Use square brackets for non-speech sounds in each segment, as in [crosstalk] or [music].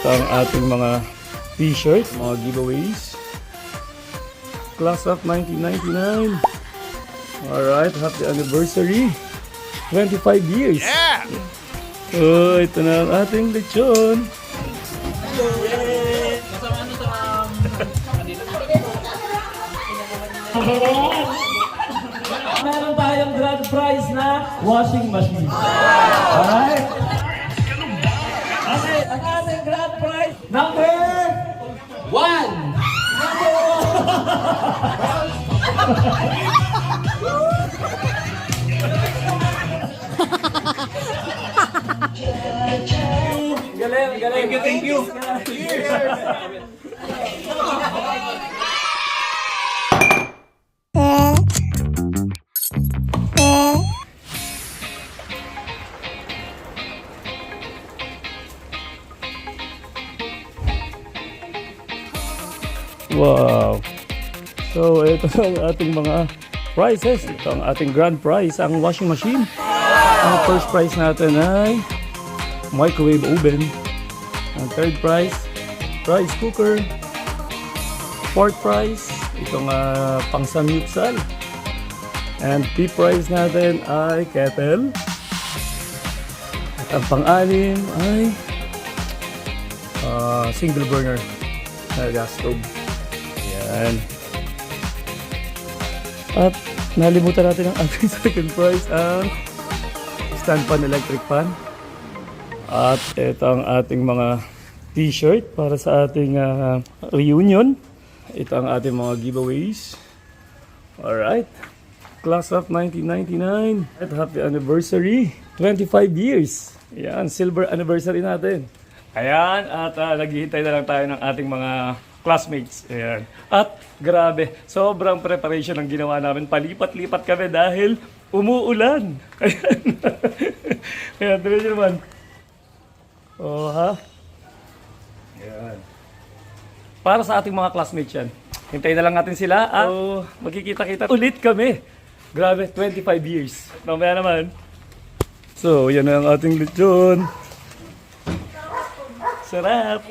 Ito ang ating mga t-shirt, mga giveaways. Class of 1999. Alright, happy anniversary. 25 years. Yeah. Oh, ito na ang ating lechon. Meron tayong [laughs] grand prize na washing machine. Alright? Okay, ang ating grand prize, number one. Number one. [laughs] Galing, galing. Thank you, thank you. Wow. So, ito [laughs] ang ating mga prizes. Ito ang ating grand prize, ang washing machine. Ang first prize natin ay microwave oven. Ang third prize, rice cooker. Fourth prize, itong uh, pang samyupsal. And fifth prize natin ay kettle. At ang pang-anim ay ah, single burner na gas stove. Yan. At nalimutan natin ang ating [laughs] second prize, ang stand fan electric fan. At ito ang ating mga t-shirt para sa ating ah, reunion. Ito ang ating mga giveaways. Alright. Class of 1999. At happy anniversary. 25 years. Yan, silver anniversary natin. Ayan, at uh, naghihintay na lang tayo ng ating mga classmates. Ayan. At grabe, sobrang preparation ang ginawa namin. Palipat-lipat kami dahil umuulan. [laughs] Ayan. Ayan, tuloy naman. Oh, ha? Ayan. Para sa ating mga classmates yan. Hintayin na lang natin sila at oh, magkikita-kita ulit kami. Grabe, 25 years. Mamaya naman. So, yan na ang ating lechon. Sarap.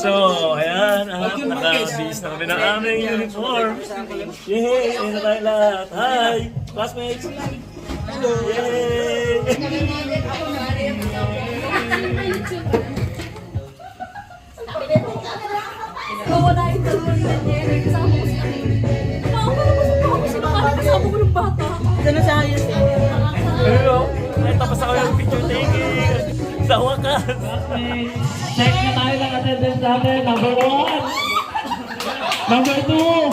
So, ayan, ah, nakabis na kami ng aming uniform. Yay! Ayun na tayo lahat. Hi! Classmates! Yay! Ayos eh. Hello! Ay, tapos ako yung picture taking. Sa wakas. Check na tayo ng attendance natin. Number one. Number two.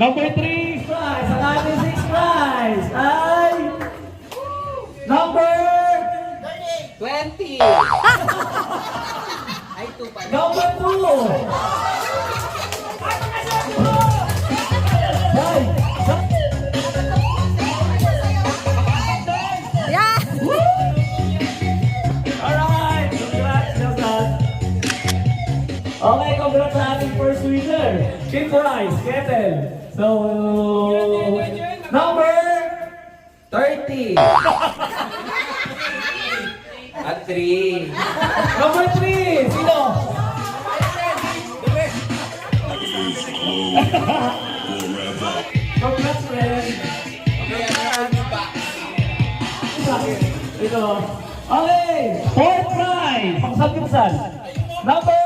Number three. Prize. Ang ating six prize ay number 20. [laughs] Number two. Okay, congrats sa ating first winner. Fifth prize, Kettle. So, number 30. [laughs] At 3. Number 3, sino? [laughs] Congrats, friend. Ito. Okay, fourth prize. Pang-samgyupsal. Number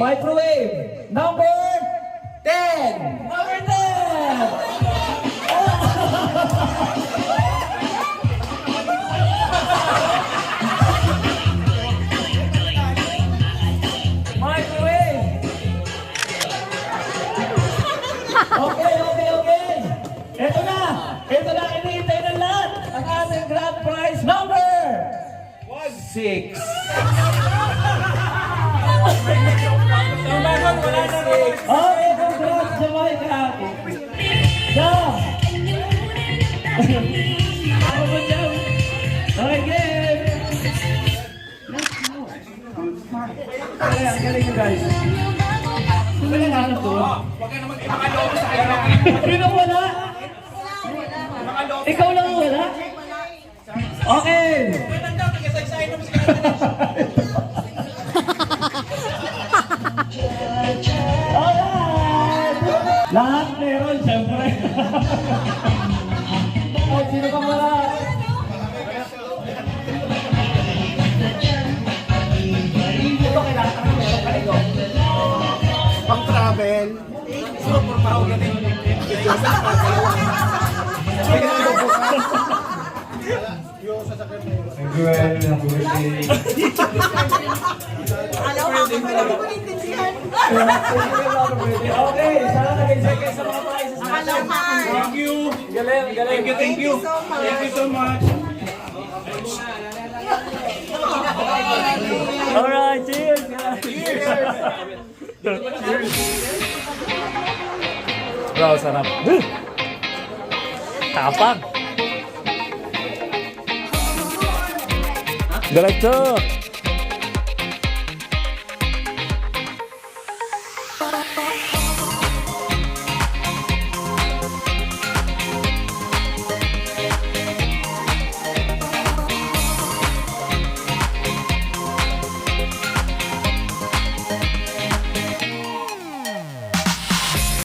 Microwave. Number 10. Number 10. Okay, okay, okay. Ito na. Ito na iniintay ng lahat. Ang ating grand prize number 16. [laughs] Oh, congrats, Jamaica! Da! Ako po dyan! Okay, game! Okay, ang galing nyo guys. Sino yung to? Huwag ka naman sa kanya. Sino wala? Ikaw lang wala? Okay! Lahat meron, siyempre. Ay, sino ka wala? Ito kailangan ka meron ka ito. pang travel. Super pao na din. Okay, sana nag-enjoy sa mga prizes natin. Thank you. Galing, galing. Thank you, thank you. Thank you so much. Alright, cheers guys! Cheers! Bro, sarap. Uh! Tapang! director